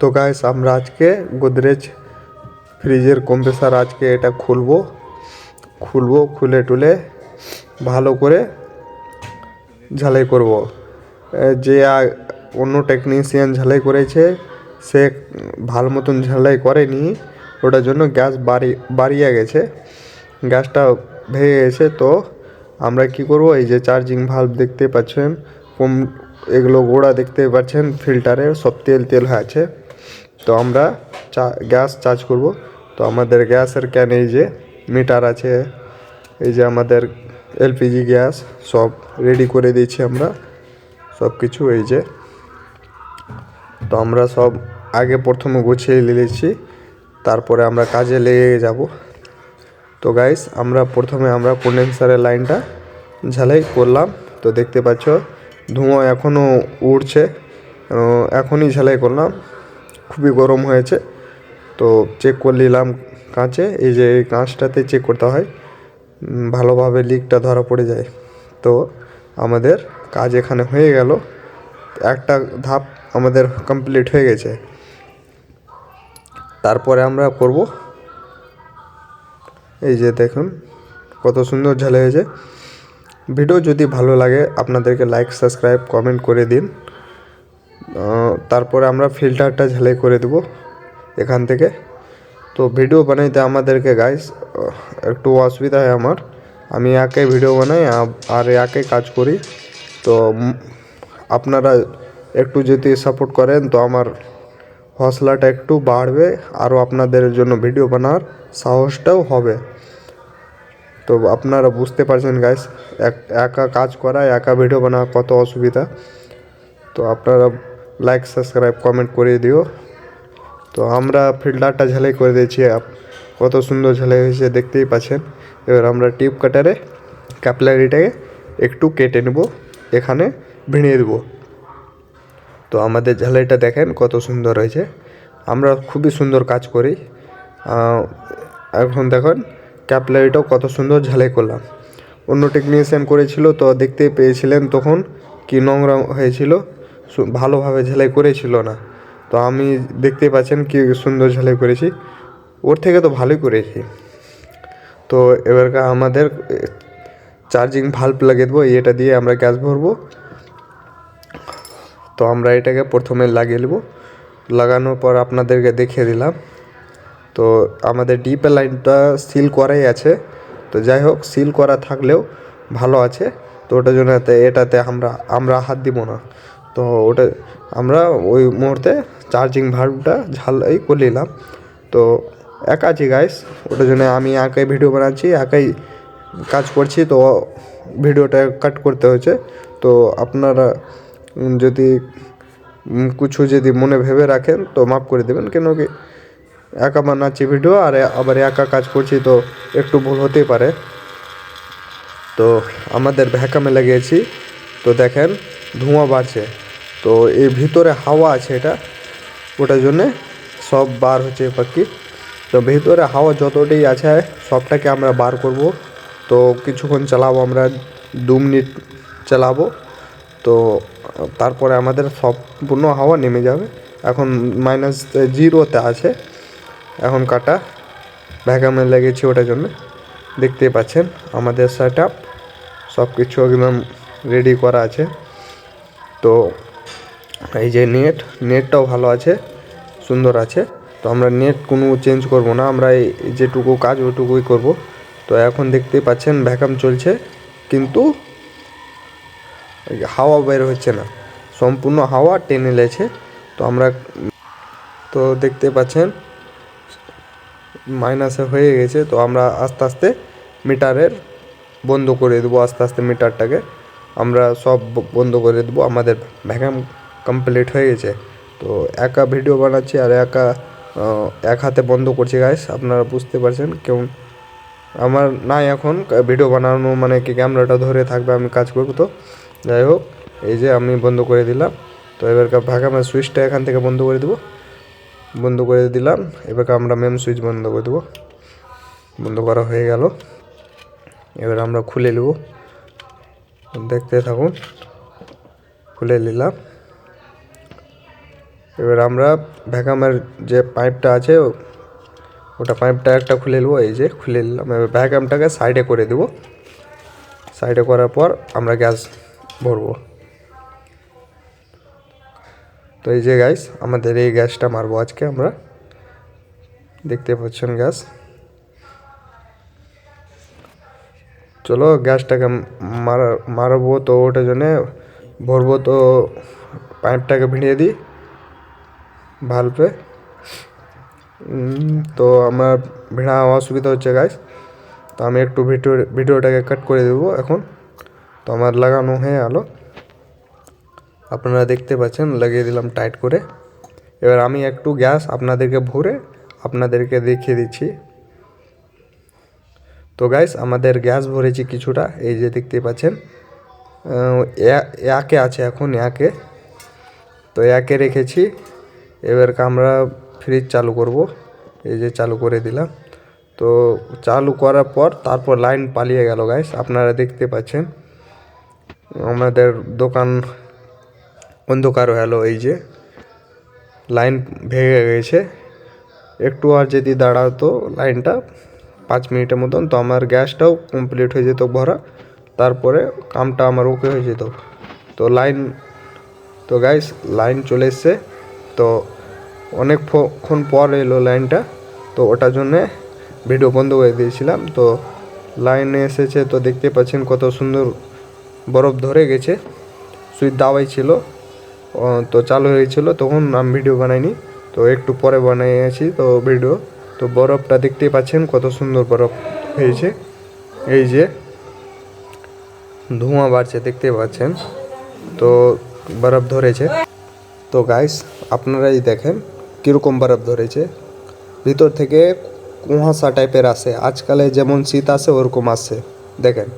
তো গাইস আমরা আজকে গোদরেজ ফ্রিজের কম্প্রেসার আজকে এটা খুলবো। খুলবো, খুলে টুলে ভালো করে ঝালাই করব। যে অন্য টেকনিশিয়ান ঝালাই করেছে, সে ভালো মতন ঝালাই করেনি, ওটার জন্য গ্যাস বাড়ি, বাড়িয়ে গেছে। গ্যাসটা ভেঙে গেছে, তো আমরা কি করব? এই যে চার্জিং ভাল্ব দেখতে পাচ্ছেন, কম, এগুলো গোড়া দেখতে পাচ্ছেন ফিল্টারে সব তেল তেল হয়ে আছে। তো আমরা চা, গ্যাস চার্জ করব। তো আমাদের গ্যাসের ক্যান এই যে, মিটার আছে, এই যে আমাদের এলপিজি গ্যাস, সব রেডি করে দিয়েছি আমরা। সব কিছু এই যে। তো আমরা সব আগে প্রথমে গুছিয়ে নিয়েছি, তারপরে আমরা কাজে লেগে যাব। তো গাইস আমরা প্রথমে আমরা কন্ডেন্সারের লাইনটা ঝালাই করলাম। তো দেখতে পাচ্ছ, ধোঁয়া এখনও উড়ছে। এখনই ঝালাই করলাম। খুবই গরম হয়েছে। তো চেক করে নিলাম কাঁচে, এই যে এই কাঁচটাতে চেক করতে হয় ভালোভাবে লিকটা ধরা পড়ে যায়। তো আমাদের কাজ এখানে হয়ে গেল। একটা ধাপ আমাদের কমপ্লিট হয়ে গেছে। তারপরে আমরা করব, এই যে দেখুন কত সুন্দর ঝালে হয়েছে। ভিডিও যদি ভালো লাগে, আপনাদেরকে লাইক সাবস্ক্রাইব কমেন্ট করে দিন। তারপরে আমরা ফিল্টারটা ঝালাই করে দেব এখান থেকে। তো ভিডিও বানাইতে আমাদেরকে গাইস একটু অসুবিধা হয় আমার। আমি একাই ভিডিও বানাই আর একাই কাজ করি। তো আপনারা একটু যদি সাপোর্ট করেন তো আমার হসলাটা একটু বাড়বে আরও আপনাদের জন্য ভিডিও বানার সাহসটাও হবে। তো আপনারা বুঝতে পারছেন গাইস একা কাজ করা, একা ভিডিও বানাওয়া কত অসুবিধা। তো আপনারা লাইক সাবস্ক্রাইব কমেন্ট করে দিও। তো আমরা ফিল্টারটা ঝালাই করে দিয়েছি। কত সুন্দর ঝালাই হয়েছে দেখতেই পাচ্ছেন। এবার আমরা টিপ কাটারে ক্যাপলারিটাকে একটু কেটে নেব। এখানে ভিড়িয়ে দেবো। তো আমাদের ঝালাইটা দেখেন কত সুন্দর হয়েছে। আমরা খুবই সুন্দর কাজ করি। এখন দেখুন ক্যাপলারিটাও কত সুন্দর ঝালাই করলাম। অন্য টেকনিশিয়ান করেছিল তো দেখতে পেয়েছিলেন তখন কি নোংরা হয়েছিল। ভালোভাবে ঝালাই করেছিল না। তো আমি দেখতে পাচ্ছেন কি সুন্দর ঝালাই করেছি। ওর থেকে তো ভালোই করেছি। তো এবারকার আমাদের চার্জিং ভাল্ব লাগিয়ে দেবো, এটা দিয়ে আমরা গ্যাস ভরবো। তো আমরা এটাকে প্রথমে লাগিয়ে নেব। লাগানোর পর আপনাদেরকে দেখিয়ে দিলাম। তো আমাদের ডিপে লাইনটা সিল করাই আছে। তো যাই হোক সিল করা থাকলেও ভালো আছে। তো ওটার জন্য এটাতে আমরা আমরা হাত দিব না। তো ওটা আমরা ওই মুহূর্তে চার্জিং ভাল্বটা ঝালাই করে নিলাম। তো একা আছি গাইস ওটার জন্য আমি একাই ভিডিও বানাচ্ছি, একাই কাজ করছি। তো ভিডিওটা কাট করতে হয়েছে। তো আপনারা যদি কিছু যদি মনে ভেবে রাখেন, তো মাফ করে দেবেন। কেন কি একা বানাচ্ছি ভিডিও আর আবার একা কাজ করছি, তো একটু ভুল হতেই পারে। তো আমাদের ভ্যাকামে লাগিয়েছি। তো দেখেন, ধোঁয়া বাড়ছে। তো এই ভিতরে হাওয়া আছে এটা, ওটার জন্যে সব বার হচ্ছে পাখি তো ভিতরে হাওয়া যতটাই আছে, সবটাকে আমরা বার করব। তো কিছুক্ষণ চালাবো, আমরা দু মিনিট চালাবো। তো তারপরে আমাদের সম্পূর্ণ হাওয়া নেমে যাবে। এখন মাইনাস জিরোতে আছে, এখন কাটা। ভ্যাকামে লেগেছি ওটার জন্য। দেখতেই পাচ্ছেন, আমাদের সেট আপ সব কিছু একদম রেডি করা আছে। তো এই যে নেট নেটটাও ভালো আছে, সুন্দর আছে। তো আমরা নেট কোনো চেঞ্জ করব না, আমরা এই যেটুকু কাজ ওটুকুই করব। তো এখন দেখতেই পাচ্ছেন ভ্যাকাম চলছে, কিন্তু হাওয়া বের হচ্ছে না। সম্পূর্ণ হাওয়া টেনে লেছে তো আমরা, তো দেখতে পাচ্ছেন মাইনাসে হয়ে গেছে। তো আমরা আস্তে আস্তে মিটারের বন্ধ করে দেবো, আস্তে আস্তে মিটারটাকে আমরা সব বন্ধ করে দেবো আমাদের ভ্যাকাম কমপ্লিট হয়ে গেছে। তো একা ভিডিও বানাচ্ছি আর একা এক হাতে বন্ধ করছি গাইস আপনারা বুঝতে পারছেন কেউ আমার নাই এখন ভিডিও বানানো মানে কি ক্যামেরাটা ধরে থাকবে, আমি কাজ করব তো। যাই হোক, এই যে আমি বন্ধ করে দিলাম। তো এবারকার ভ্যাকামের সুইচটা এখান থেকে বন্ধ করে দেবো। বন্ধ করে দিলাম। এবার আমরা মেন সুইচ বন্ধ করে দেবো। বন্ধ করা হয়ে গেল। এবার আমরা খুলে নেব। দেখতে থাকুন। খুলে নিলাম। এবার আমরা ভ্যাকামের যে পাইপটা আছে, ওটা পাইপটা একটা খুলে নেব, এই যে খুলে নিলাম। এবার ভ্যাকামটাকে সাইডে করে দেবো। সাইডে করার পর আমরা গ্যাস ভরবো। তো এই যে গ্যাস আমাদের এই গ্যাসটা মারবো আজকে আমরা। দেখতে পাচ্ছেন গ্যাস। চলো গ্যাসটাকে মার, মারবো তো ওটার জন্যে, ভরবো তো পাইপটাকে ভিড়িয়ে দিই। ভালপে। তো আমার ভিড়া অসুবিধা হচ্ছে গাইস তো আমি একটু ভিডিও, ভিডিওটাকে কাট করে দেবো এখন। তো আমার লাগানো হয়ে গেলো। আপনারা দেখতে পাচ্ছেন, লাগিয়ে দিলাম টাইট করে। এবার আমি একটু গ্যাস আপনাদেরকে ভরে আপনাদেরকে দেখিয়ে দিচ্ছি। তো গাইস আমাদের গ্যাস ভরেছি কিছুটা, এই যে দেখতে পাচ্ছেন। একে আছে এখন একে তো একে রেখেছি। এবার আমরা ফ্রিজ চালু করব। এই যে চালু করে দিলাম। তো চালু করার পর তারপর লাইন পালিয়ে গেল গাইস আপনারা দেখতে পাচ্ছেন। আমাদের দোকান অন্ধকার গেলো এই যে। লাইন ভেঙে গেছে। একটু আর যদি দাঁড়াতো লাইনটা পাঁচ মিনিটের মতন, তো আমার গ্যাসটাও কমপ্লিট হয়ে যেত ভরা। তারপরে কামটা আমার ওকে হয়ে যেত। তো লাইন তো গাইস লাইন চলে এসছে। তো অনেক অনেকক্ষণ পর এলো লাইনটা। তো ওটার জন্যে ভিডিও বন্ধ করে দিয়েছিলাম। তো লাইনে এসেছে তো দেখতে পাচ্ছেন কত সুন্দর বরফ ধরে গেছে। সুইচ দাওয়াই ছিল। তো চালু হয়েছিল। তখন আমি ভিডিও বানাইনি। তো একটু পরে বানিয়েছি তো ভিডিও। তো বরফটা দেখতেই পাচ্ছেন কত সুন্দর বরফ হয়েছে। এই যে ধোঁয়া বাড়ছে দেখতে পাচ্ছেন। তো বরফ ধরেছে। তো গাইস আপনারাই দেখেন কীরকম বরফ ধরেছে। ভিতর থেকে কুয়াশা টাইপের আসে আজকালে যেমন শীত আসে ওরকম আসে দেখেন।